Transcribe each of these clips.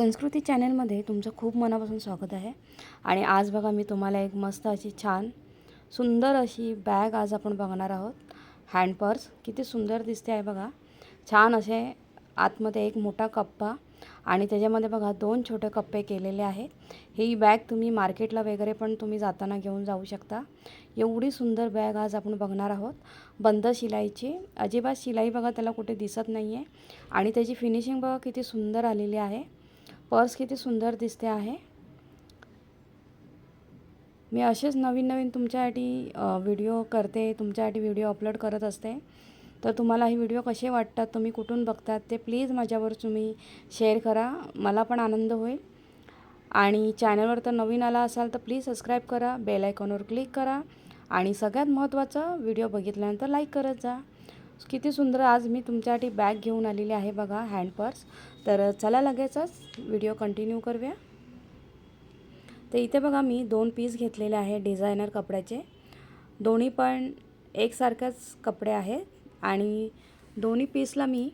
संस्कृती चॅनलमध्ये तुमचं खूप मनापासून स्वागत आहे. आणि आज बघा मी तुम्हाला एक मस्त अशी छान सुंदर अशी बॅग आज आपण बघणार आहोत. हँड पर्स किती सुंदर दिसते आहे बघा. छान असे आतमध्ये एक मोठा कप्पा आणि त्याच्यामध्ये बघा दोन छोटे कप्पे केलेले आहेत. ही बॅग तुम्ही मार्केटला वगैरे पण तुम्ही जाताना घेऊन जाऊ शकता. एवढी सुंदर बॅग आज आपण बघणार आहोत. बंद शिलाईची अजिबात शिलाई बघा त्याला कुठे दिसत नाही आहे आणि त्याची फिनिशिंग बघा किती सुंदर आलेली आहे. पर्स किती सुंदर दिसते आहे. मी असेच नवीन नवीन तुमच्यासाठी व्हिडिओ करते तुमच्यासाठी व्हिडिओ अपलोड करत असते. तर तुम्हाला हे व्हिडिओ कसे वाटतात तुम्ही कुठून बघतात ते प्लीज माझ्यावर तुम्ही शेअर करा. मला पण आनंद होईल. आणि चॅनलवर तर नवीन आला असाल तर प्लीज सबस्क्राईब करा बेल आयकॉनवर क्लिक करा. आणि सगळ्यात महत्त्वाचं व्हिडिओ बघितल्यानंतर लाईक करत जा. किती सुंदर आज मी तुमच्यासाठी बॅग घेऊन आलेली आहे बघा हँड पर्स तर चला लगेचच व्हिडिओ कंटिन्यू करूया. तर इथे बघा मी दोन पीस घेतलेले आहे डिझायनर कपड्याचे. दोन्ही पण एकसारखेच कपडे आहेत. आणि दोन्ही पीसला मी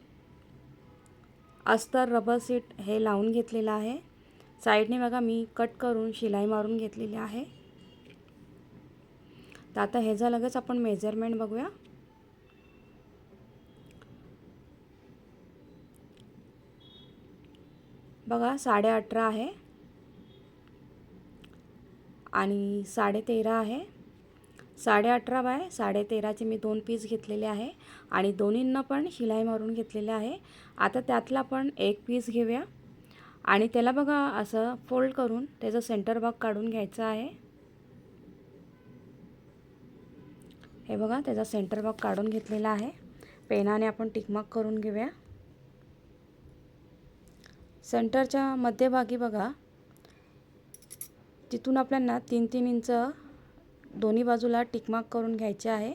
अस्तर रबर सीट हे लावून घेतलेलं आहे. साईडने बघा मी कट करून शिलाई मारून घेतलेली आहे. तर आता ह्याचा लगेच आपण मेजरमेंट बघूया. बघा साडे अठरा आहे. आणि साडे तेरा आहे. साडे अठरा बाय साडे तेराचे मी दोन पीस घेतलेले आहे. आणि दोन्हींना पण शिलाई मारून घेतलेले आहे. आता त्यातला पण एक पीस घेऊया. आणि त्याला बघा असं फोल्ड करून त्याचं सेंटर भाग काढून घ्यायचा आहे. हे बघा त्याचा सेंटर भाग काढून घेतलेला आहे. पेनाने आपण टिकमाक करून घेऊया. सेंटरच्या मध्यभागी बघा. तिथून आपल्यांना तीन तीन इंच दोन्ही बाजूला टिकमार्क करून घ्यायचे आहे.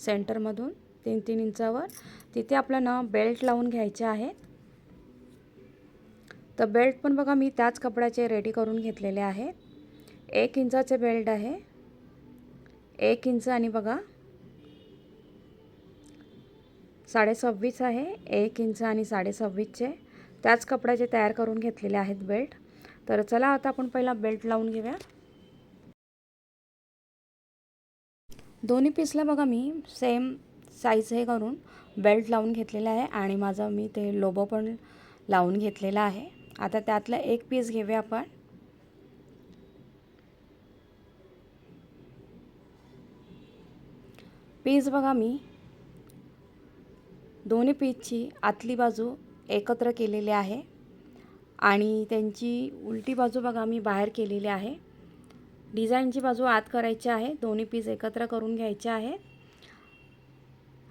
सेंटरमधून तीन तीन इंचावर. तिथे आपल्याला बेल्ट लावून घ्यायचे आहेत तर बेल्ट पण बघा मी त्याच कपड्याचे रेडी करून घेतलेले आहेत एक इंचाचे बेल्ट आहे. एक इंच आणि बघा. साडेसव्वीस आहे. एक इंच आणि साडेसव्वीसचे. त्याच कपड्याचे तयार करून घेतलेले आहेत बेल्ट. तर चला आता आपण पहिला बेल्ट लावून घेऊया. दोन्ही पीसला बघा मी सेम साईज हे करून बेल्ट लावून घेतलेला आहे आणि माझा मी ते लोबो पण लावून घेतलेला आहे. आता त्यातलं एक पीस घेऊया आपण. पीस बघा मी. दोन्ही पीसची आतली बाजू एकत्र केलेले आहे आणि त्यांची उलटी बाजू बघा मी बाहेर केलेली आहे. डिझाईनची बाजू आत करायची आहे दोन्ही पीस एकत्र करून घ्यायचे आहेत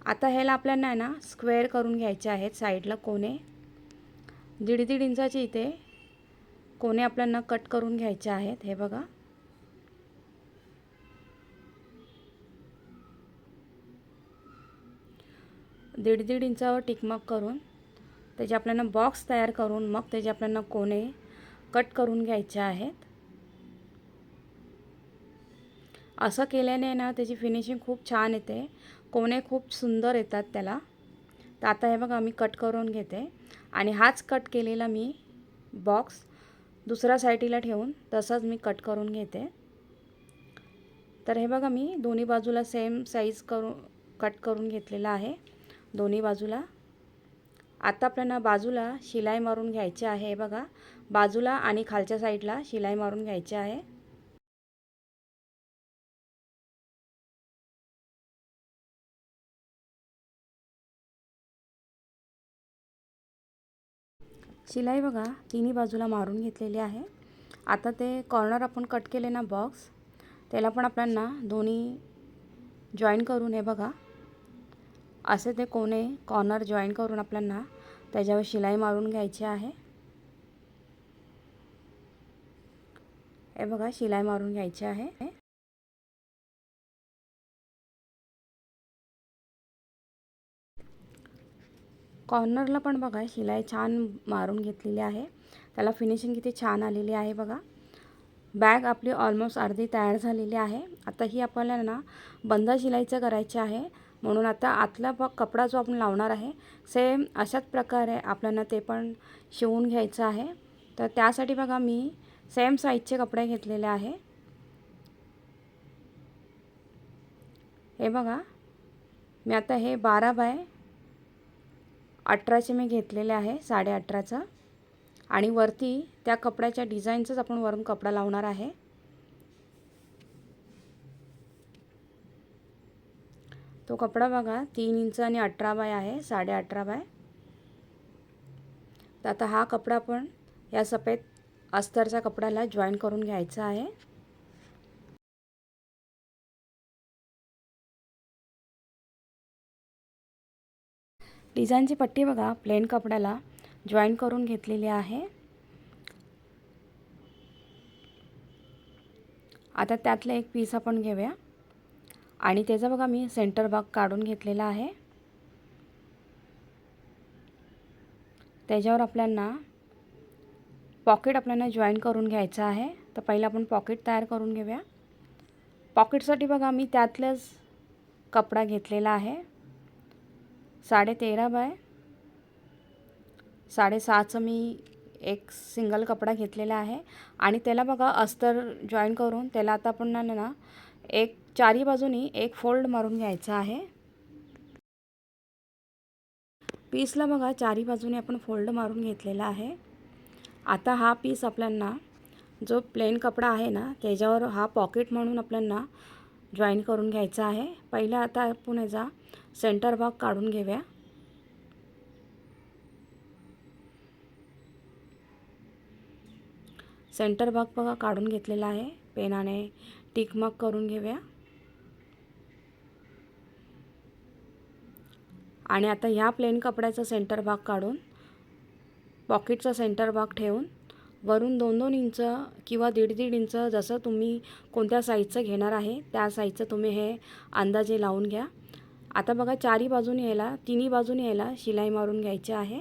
आता ह्याला आपल्याला आहे ना स्क्वेअर करून घ्यायचे आहेत साईडला कोणे दीड दीड इंचाचे इथे कोणे आपल्याला कट करून घ्यायचे आहेत हे बघा. दीड दीड इंचावर टिकमाक करून त्याचे आपल्याला बॉक्स तयार करून मग त्याचे आपल्याला कोणे कट करून घ्यायचे आहेत. असं केल्याने ना त्याची फिनिशिंग खूप छान येते. कोणे खूप सुंदर येतात त्याला. तर आता हे बघा मी कट करून घेते. आणि हाच कट केलेला मी बॉक्स दुसऱ्या साईटीला ठेवून तसंच मी कट करून घेते. तर हे बघा मी दोन्ही बाजूला सेम साईज करू कट करून घेतलेला आहे. दोन्ही बाजूला. आता आपल्याला बाजूला शिलाई मारून घ्यायची आहे हे बघा. बाजूला आणि खालच्या साईडला शिलाई मारून घ्यायची आहे. शिलाई बघा तिन्ही बाजूला मारून घेतलेली आहे. आता ते कॉर्नर आपण कट केले ना बॉक्स त्याला पण आपल्याला दोन्ही जॉईन करून हे बघा. असे ते कोणे कॉर्नर जॉईन करून आपल्याला त्याच्यावर शिलाई मारून घ्यायची आहे. हे बघा शिलाई मारून घ्यायची आहे. कॉर्नरला पण बघा शिलाई छान मारून घेतलेली आहे. त्याला फिनिशिंग किती छान आलेली आहे बघा. बॅग आपली ऑलमोस्ट अर्धी तयार झालेली आहे. आता ही आपल्याला ना बंद शिलाईचं करायची आहे. म्हणून आता आतला भाग कपडा जो आपण लावणार आहे सेम अशाच प्रकारे आपल्याला ते पण शिवून घ्यायचं आहे. तर त्यासाठी बघा मी सेम साईजचे कपडे घेतलेले आहे. हे बघा मी आता हे बारा बाय अठराचे मी घेतलेले आहे साडे अठराचं. आणि वरती त्या कपड्याच्या डिझाईनचंच आपण वरून कपडा लावणार आहे. तो कपडा बघा तीन इंच आणि अठरा बाय आहे साडे अठरा बाय. तर आता हा कपडा पण या सफेद अस्तरच्या कपड्याला जॉईन करून घ्यायचा आहे. डिझाईनची पट्टी बघा प्लेन कपड्याला जॉईन करून घेतलेली आहे. आता त्यातलं एक पीस आपण घेऊया. आणि त्याचा बघा मी सेंटर भाग काढून घेतलेला आहे. त्याच्यावर आपल्यांना पॉकेट आपल्याला जॉईन करून घ्यायचं आहे. तर पहिलं आपण पॉकेट तयार करून घेऊया. पॉकेटसाठी बघा मी त्यातलंच कपडा घेतलेला आहे. साडेतेरा बाय साडेसहाचं मी एक सिंगल कपडा घेतलेला आहे. आणि त्याला बघा अस्तर जॉईन करून त्याला आता आपण ना एक चारी बाजूनी एक फोल्ड मारून घ्यायचा आहे. पीसला बघा चारी बाजूने आपण फोल्ड मारून घेतलेला आहे. आता हा पीस आपल्यांना जो प्लेन कपडा आहे ना त्याच्यावर हा पॉकेट म्हणून आपल्यांना जॉईन करून घ्यायचा आहे. पहिला आता आपण याचा सेंटर भाग काढून घेऊया. सेंटर भाग बघा काढून घेतलेला आहे. पेनाने टिकमाक करून घेऊया. आणि आता ह्या प्लेन कपड्याचा सेंटर भाग काढून पॉकेटचा सेंटर भाग ठेवून वरून दोन दोन इंच किंवा दीड दीड इंच जसं तुम्ही कोणत्या साईजचं घेणार आहे त्या साईजचं तुम्ही हे अंदाजे लावून घ्या. आता बघा चारी बाजूने यायला तिन्ही बाजूने यायला शिलाई मारून घ्यायची आहे.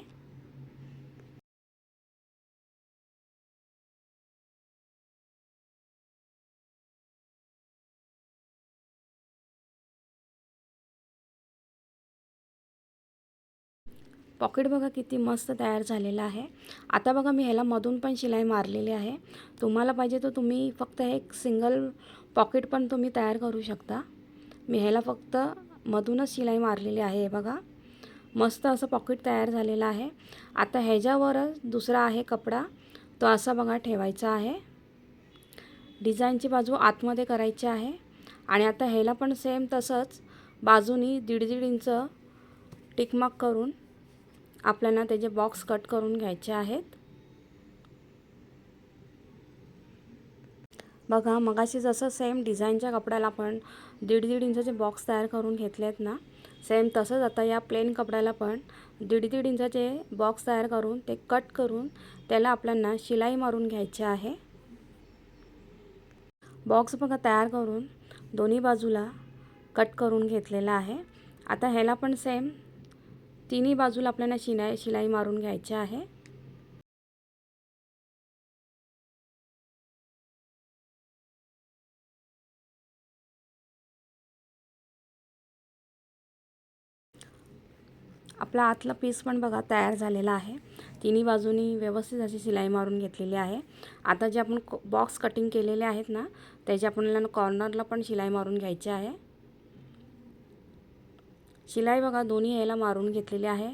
पॉकेट बघा किती मस्त तयार झालेलं आहे. आता बघा मी ह्याला मधून पण शिलाई मारलेली आहे. तुम्हाला पाहिजे तर तुम्ही फक्त एक सिंगल पॉकेट पण तुम्ही तयार करू शकता. मी ह्याला फक्त मधूनच शिलाई मारलेली आहे बघा. मस्त असं पॉकेट तयार झालेलं आहे. आता ह्याच्यावरच दुसरा आहे कपडा. तो असा बघा ठेवायचा आहे. डिझाईनची बाजू आतमध्ये करायची आहे. आणि आता ह्याला पण सेम तसंच बाजूनी दीड दीड इंच टिकमाक करून आपल्याला त्याचे बॉक्स कट करून घ्यायचे आहेत. बघा मगाशी जसं सेम डिझाईनच्या कपड्याला आपण दीड दीड इंचाचे बॉक्स तयार करून घेतले आहेत ना सेम तसंच आता या प्लेन कपड्याला पण दीड दीड इंचाचे बॉक्स तयार करून ते कट करून त्याला आपल्याला शिलाई मारून घ्यायचे आहे. बॉक्स बघा तयार करून दोन्ही बाजूला कट करून घेतलेला आहे. आता ह्याला पण सेम तिन्ही बाजूला आपल्याला शिलाई शिलाई मारून घ्यायची आहे. आपला आतला पीस पण बघा तयार झालेला आहे. तिन्ही बाजूनी व्यवस्थित अशी शिलाई मारून घेतलेली आहे. आता जे आपण बॉक्स कटिंग केलेले आहेत ना त्याच्या आपल्याला कॉर्नरला पण शिलाई मारून घ्यायची आहे. शिलाई बघा दोन्ही याला मारून घेतलेली आहे.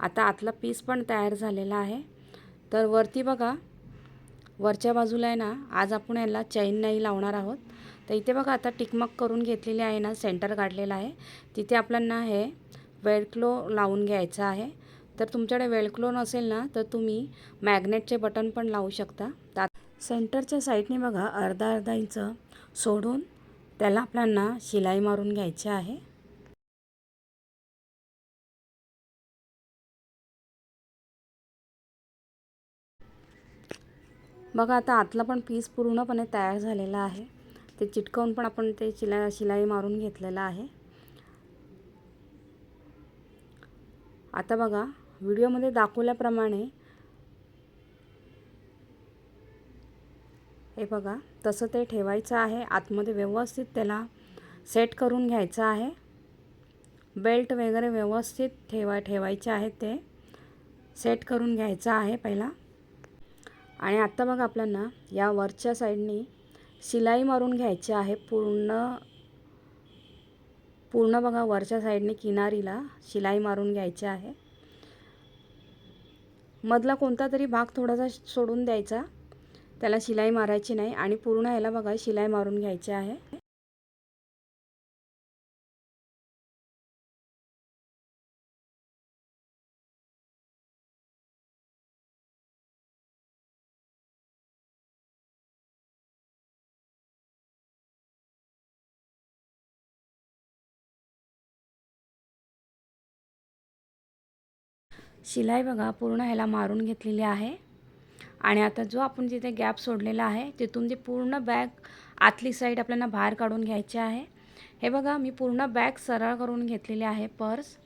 आता आतला पीस पण तयार झालेला आहे. तर वरती बघा वरच्या बाजूला आहे ना आज आपण याला चैन नाही लावणार आहोत. तर इथे बघा आता टिकमक करून घेतलेली आहे ना सेंटर काढलेलं आहे. तिथे आपल्याला हे वेळक्लो लावून घ्यायचं आहे. तर तुमच्याकडे वेलक्लो नसेल ना तर तुम्ही मॅग्नेटचे बटन पण लावू शकता. त्यात सेंटरच्या साईडने बघा अर्धा अर्धा इंच सोडून त्याला आपल्याला शिलाई मारून घ्यायची आहे. बघा आता आतला पण पीस पूर्णपणे तयार झालेला आहे. ते चिटकवून पण आपण ते शिला शिलाई मारून घेतलेलं आहे. आता बघा व्हिडिओमध्ये दाखवल्याप्रमाणे हे बघा तसं ते ठेवायचं आहे. आतमध्ये व्यवस्थित त्याला सेट करून घ्यायचं आहे. बेल्ट वगैरे व्यवस्थित ठेवा ठेवायचे आहेत ते. सेट करून घ्यायचं आहे पहिला. आणि आत्ता बघा आपल्याला या वरच्या साईडनी शिलाई मारून घ्यायची आहे पूर्ण पूर्ण बघा वरच्या साईडने किनारीला शिलाई मारून घ्यायची आहे. मधला कोणता तरी भाग थोडासा सोडून द्यायचा. त्याला शिलाई मारायची नाही आणि पूर्ण ह्याला बघा शिलाई मारून घ्यायची आहे. शिलाई बघा पूर्ण ह्याला मारून घेतलेली आहे. आणि आता जो आपण जिथे गॅप सोडलेला आहे तिथून ती पूर्ण बॅग आतली साईड आपल्याला बाहेर काढून घ्यायची आहे. हे बघा मी पूर्ण बॅग सरळ करून घेतलेली आहे पर्स.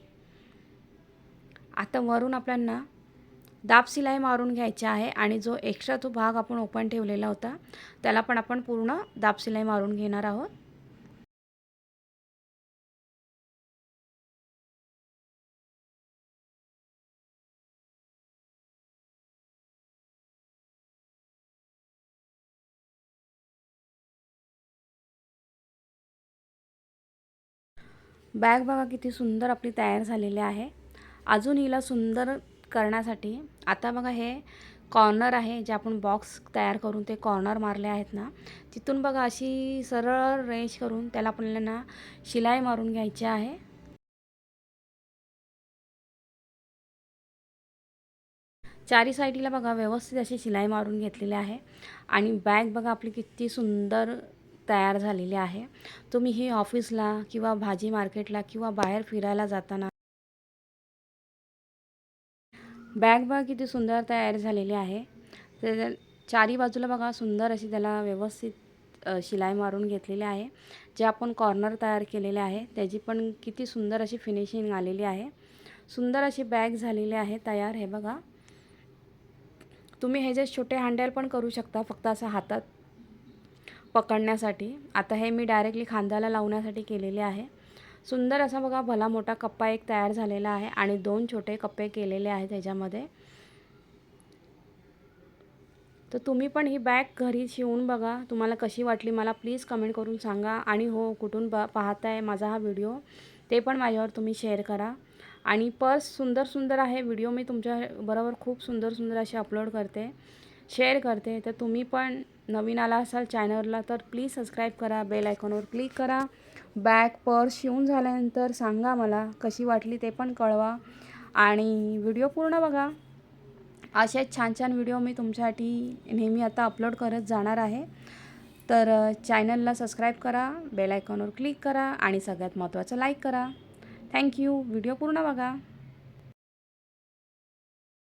आता वरून आपल्याला दाब शिलाई मारून घ्यायची आहे आणि जो एक्स्ट्रा तो भाग आपण ओपन ठेवलेला होता त्याला पण आपण पूर्ण दाब शिलाई मारून घेणार आहोत. बॅग बघा किती सुंदर आपली तयार झालेली आहे. अजून हिला सुंदर करण्यासाठी आता बघा हे कॉर्नर आहे जे आपण बॉक्स तयार करून ते कॉर्नर मारले आहेत ना तिथून बघा अशी सरळ रेंज करून त्याला आपल्याला ना शिलाई मारून घ्यायची आहे. चारी साईडला बघा व्यवस्थित अशी शिलाई मारून घेतलेली आहे. आणि बॅग बघा आपली किती सुंदर तयार झालेली आहे. तुम्ही हे ऑफिसला किंवा भाजी मार्केटला किंवा बाहेर फिरायला जाताना बॅग बघा किती सुंदर तयार झालेली आहे. तर चारी बाजूला बघा सुंदर अशी त्याला व्यवस्थित शिलाई मारून घेतलेली आहे. जे आपण कॉर्नर तयार केलेले आहे त्याची पण किती सुंदर अशी फिनिशिंग आलेली आहे. सुंदर अशी बॅग झालेली आहे तयार हे बघा. तुम्ही हे जे छोटे हँडल पण करू शकता फक्त असं हातात पकडण्यासाठी. आता हे मी डायरेक्टली खांद्याला लावण्यासाठी केलेले आहे. सुंदर असा बघा भला मोठा कप्पा एक तयार झालेला आहे आणि दोन छोटे कप्पे केलेले आहेत त्याच्यामध्ये. तर तुम्ही पण ही बॅग घरी शिवून बघा. तुम्हाला कशी वाटली मला प्लीज कमेंट करून सांगा. आणि हो कुठून ब पाहताय माझा हा व्हिडिओ ते पण माझ्यावर तुम्ही शेअर करा. आणि पर्स सुंदर सुंदर आहे. व्हिडिओ मी तुमच्या बरोबर खूप सुंदर सुंदर असे अपलोड करते. शेअर करते. तर तुम्ही पण नवीन आला असाल चॅनलला तर प्लीज सबस्क्राईब करा बेल आयकॉनवर क्लिक करा. बॅग पर्स शिवून झाल्यानंतर सांगा मला कशी वाटली ते पण कळवा. आणि व्हिडिओ पूर्ण बघा. असेच छान छान व्हिडिओ मी तुमच्यासाठी नेहमी आता अपलोड करत जाणार आहे. तर चॅनलला सबस्क्राईब करा बेल आयकॉनवर क्लिक करा आणि सगळ्यात महत्त्वाचं लाईक करा. थँक्यू व्हिडिओ पूर्ण बघा.